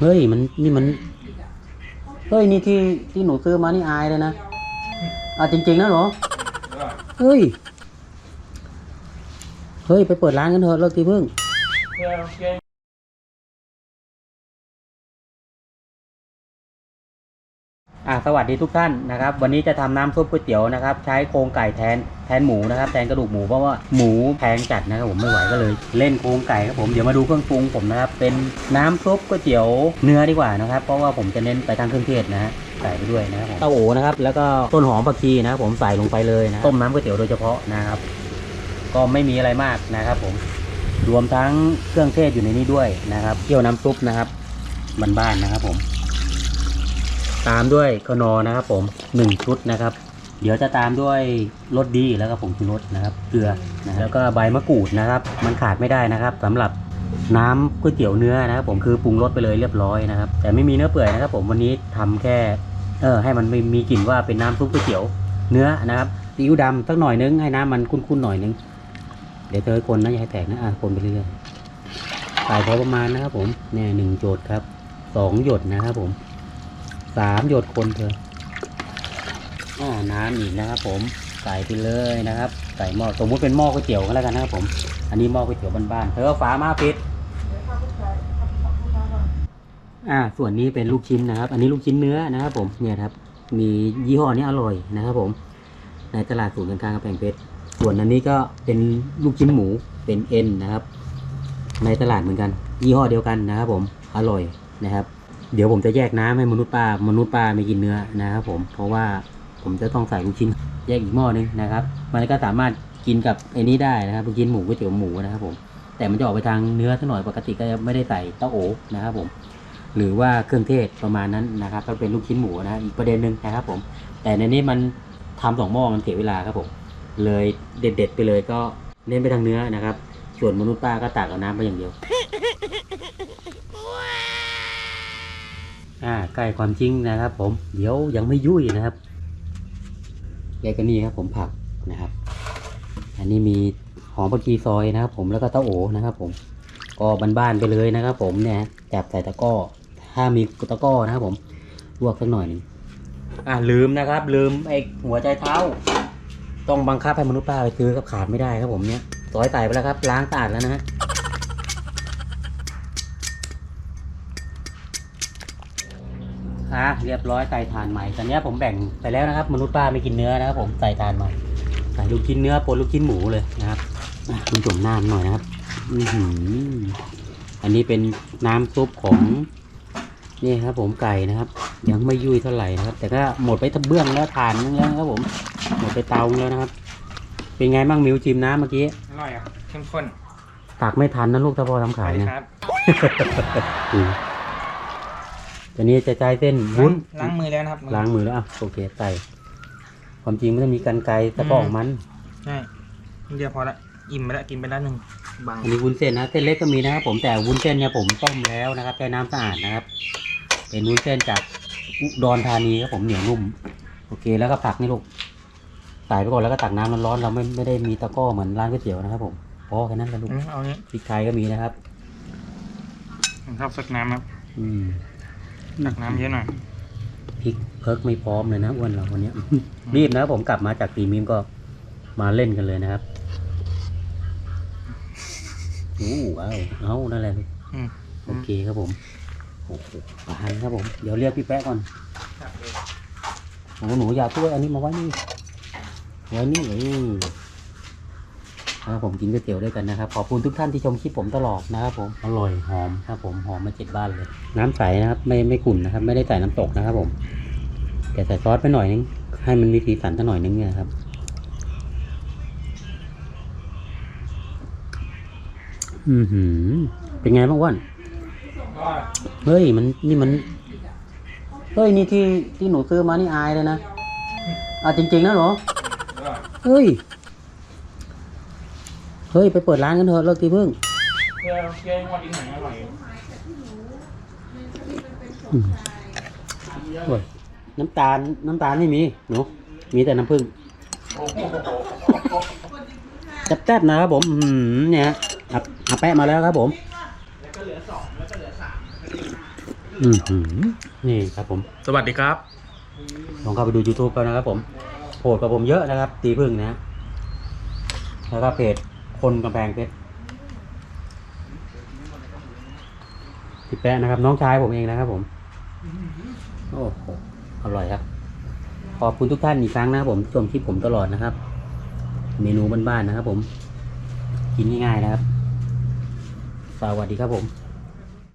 เฮ้ยมันนี่มัน เฮ้ยนี่ที่ที่หนูซื้อมานี่อายเลยนะอะจริงๆนะเหรอเฮ้ย เฮ้ยไปเปิดร้านกันเถอะเลิกทีพึ่ง อะสวัสดีทุกท่านนะครับ วันนี้จะทำน้ำซุปก๋วยเตี๋ยวนะครับ ใช้โครงไก่แทนแทนหมูนะครับ แทนกระดูกหมูเพราะว่าหมูแพงจัดนะครับผมไม่ไหวก็เลย เล่นโครงไก่ครับผมเดี๋ยวมาดูเครื่องปรุงผมนะครับ เป็นน้ำซุปก๋วยเตี๋ยวเนื้อดีกว่านะครับ เพราะว่าผมจะเน้นไปทางเครื่องเทศนะฮะใส่ไปด้วยนะครับผมเต้าโอนะครับแล้วก็ต้นหอมผักชีนะครับผมใส่ลงไปเลยนะต้มน้ำก๋วยเตี๋ยวโดยเฉพาะนะครับ ก็ไม่มีอะไรมากนะครับผมรวมทั้งเครื่องเทศอยู่ในนี้ด้วยนะครับเคี่ยวน้ำซุปนะครับบ้านๆนะครับผม ตามด้วยขนอนะครับผมหนึ่งชุดนะครับ เดี๋ยวจะตามด้วยรสดีแล้วก็ผงชูรสนะครับ เกลือนะครับแล้วก็ใบมะกรูดนะครับ มันขาดไม่ได้นะครับสำหรับน้ำก๋วยเตี๋ยวเนื้อนะครับ ผมคือปรุงรสไปเลยเรียบร้อยนะครับ แต่ไม่มีเนื้อเปื่อยนะครับ ผมวันนี้ทำแค่เออให้มันไม่มีกลิ่นว่าเป็นน้ำซุปก๋วยเตี๋ยวเนื้อนะครับซีอิ๊วดำสักหน่อยนึงให้น้ำมันข้นๆหน่อยนึงเดี๋ยวเธอคนนะอย่าให้แตกนะอะคนไปเรื่อยๆใส่พอประมาณนะครับ ผมเนี่ยหนึ่งโจทย์ครับสองหยดนะครับผม สามหยดคนเธอะอ๋อน้ำอีกนะครับ ผมใส่ไปเลยนะครับ ใส่หม้อสมมติเป็นหม้อก๋วยเตี๋ยวก็แล้วกันนะครับผม อันนี้หม้อก๋วยเตี๋ยวบ้านๆเธอฝามาปิดอ่าส่วนนี้เป็นลูกชิ้นนะครับ อันนี้ลูกชิ้นเนื้อนะครับ ผมเนี่ยครับ มียี่ห้อนี้อร่อยนะครับ ผม ในตลาดศูนย์การค้ากำแพงเพชรส่วนอันนี้ก็เป็นลูกชิ้นหมูเป็นเอ็นนะครับ ในตลาดเหมือนกัน ยี่ห้อเดียวกันนะครับ ผมอร่อยนะครับ เดี๋ยวผมจะแยกน้ำให้มนุษย์ป้ามนุษย์ป้าไม่กินเนื้อนะครับผมเพราะว่าผมจะต้องใส่ลูกชิ้นแยกอีกหม้อนึงนะครับ มันก็สามารถกินกับไอ้นี้ได้นะครับลูกชิ้นหมูก๋วยเตี๋ยวหมูนะครับผมแต่มันจะออกไปทางเนื้อซะหน่อยปกติก็จะไม่ได้ใส่เต้าโอนะครับผมหรือว่าเครื่องเทศประมาณนั้นนะครับถ้าเป็นลูกชิ้นหมูนะอีกประเด็นหนึ่งนะครับผม แต่ในนี้มันทำสองหม้อมันเสียเวลาครับผมเลยเด็ด ๆ ไปเลยก็เน้นไปทางเนื้อนะครับ ส่วนมนุษย์ป้าก็ตักเอาน้ำไปอย่างเดียว อ่าใกล้ความจริงนะครับ ผมเดี๋ยวยังไม่ยุ่ยนะครับแล้วก็นี่ครับ ผมผักนะครับ อันนี้มีหอมผักชีซอยนะครับ ผมแล้วก็เต้าโอนะครับ ผมก็บ้านๆไปเลยนะครับ ผมเนี่ยจับใส่ตะก้อ ถ้ามีตะก้อนะครับ ผมลวกสักหน่อยนึงอ่าลืมนะครับ ลืมไอ้หัวใจเท้า ต้องบังคับให้มนุษย์ป้าไปซื้อก็ขาดไม่ได้ครับผมเนี่ยซอยใส่ไปแล้วครับ ล้างสะอาดแล้วนะฮะ อะเรียบร้อยใส่ถ่านใหม่ตอนนี้ผมแบ่งไปแล้วนะครับ มนุษย์ป้าไม่กินเนื้อนะครับ ผมใส่ถ่านใหม่ใส่ลูกชิ้นเนื้อปนลูกชิ้นหมูเลยนะครับอะคุณจุ่มน้ำหน่อยนะครับอือหืออันนี้เป็นน้ำซุปของนี่ครับ ผมไก่นะครับ ยังไม่ยุ่ยเท่าไหร่นะครับ แต่ก็หมดไปทะเบื้องแล้วถ่านนึงแล้วนะครับ ผม หมดไปเตานึงแล้วนะครับ เป็นไงบ้างมิวจิมน้ำเมื่อกี้อร่อยครับเข้มข้นตักไม่ทันนะลูกถ้าพอทำขายนะครับอืม ตอนนี้จะใช้เส้นวุ้นล้างมือแล้วนะครับล้างมือแล้วอะโอเคใส่ความจริงมันจะมีกันไกรตะกร้อของมันใช่เดียวพอละอิ่มไปแล้วกินไปแล้วหนึ่งบางอันนี้วุ้นเส้นนะเส้นเล็กก็มีนะครับผมแต่วุ้นเส้นเนี่ยผมต้มแล้วนะครับใช้น้ำสะอาดนะครับ เป็นวุ้นเส้นจากอุดรธานีครับผมเหนียวนุ่มโอเคแล้วก็ผักนี่ลูกใส่ไปก่อนแล้วก็ตักน้ำร้อนๆเราไม่ไม่ได้มีตะกร้อเหมือนร้านก๋วยเตี๋ยวนะครับผมพอแค่นั้นแหละลูกอืมเอาเนี้ยพริกไทยก็มีนะครับผมชอบสักน้ำครับ อืม ตักน้ำเยอะหน่อย พริกเพิร์กไม่พร้อมเลยนะอ้วนเราวันเนี้ย รีบนะครับผมกลับมาจากตีมิมก็มาเล่นกันเลยนะครับอู้เอาเอานั่นแหละลูกอืม โอเคครับผมโอ้โหปานครับผม เดี๋ยวเรียกพี่แป๊ะก่อนหนูหนูอย่าถ้วยอันนี้มาไว้นี่ไว้นี่เออ ครับผมกินก๋วยเตี๋ยวด้วยกันนะครับ ขอบคุณทุกท่านที่ชมคลิปผมตลอดนะครับผมอร่อยหอมครับผมหอมมาเจ็ดบ้านเลย น้ำใสนะครับ ไม่ไม่ขุ่นนะครับ ไม่ได้ใส่น้ำตกนะครับ ผมแต่ใส่ซอสไปหน่อยนึงให้มันมีสีสันสักหน่อยนึงเนี่ยนะครับอือหือ เป็นไงบ้างอ้วนเฮ้ยมันนี่มันเฮ้ยนี่ที่ที่หนูซื้อมานี่อายเลยนะอะจริงๆนะเหรอเฮ้ยเฮ้ยไปเปิดร้านกันเถอะเลิกทีพึ่งเพื่อเพื่อว่ากินไหนอร่อยอืมโอ้ยน้ำตาลน้ำตาลไม่มีหนูมีแต่น้ำผึ้งแซ่บๆนะครับผมอืมเนี่ยฮะอะอะแปะมาแล้วครับผมแล้วก็เหลือสองแล้วก็เหลือสามอือหือนี่ครับผม สวัสดีครับลองเข้าไปดู YouTube กันนะครับผมโผล่กับผมเยอะนะครับ ตีพึ่งนะ แล้วก็เพจ คนกำแพงเพชรพี่แปะนะครับ น้องชายผมเองนะครับผมโอ้โหอร่อยครับ ขอบคุณทุกท่านอีกครั้งนะครับผมชมคลิปผมตลอดนะครับ เมนูบ้านๆนะครับผม กินง่ายๆนะครับ สวัสดีครับผม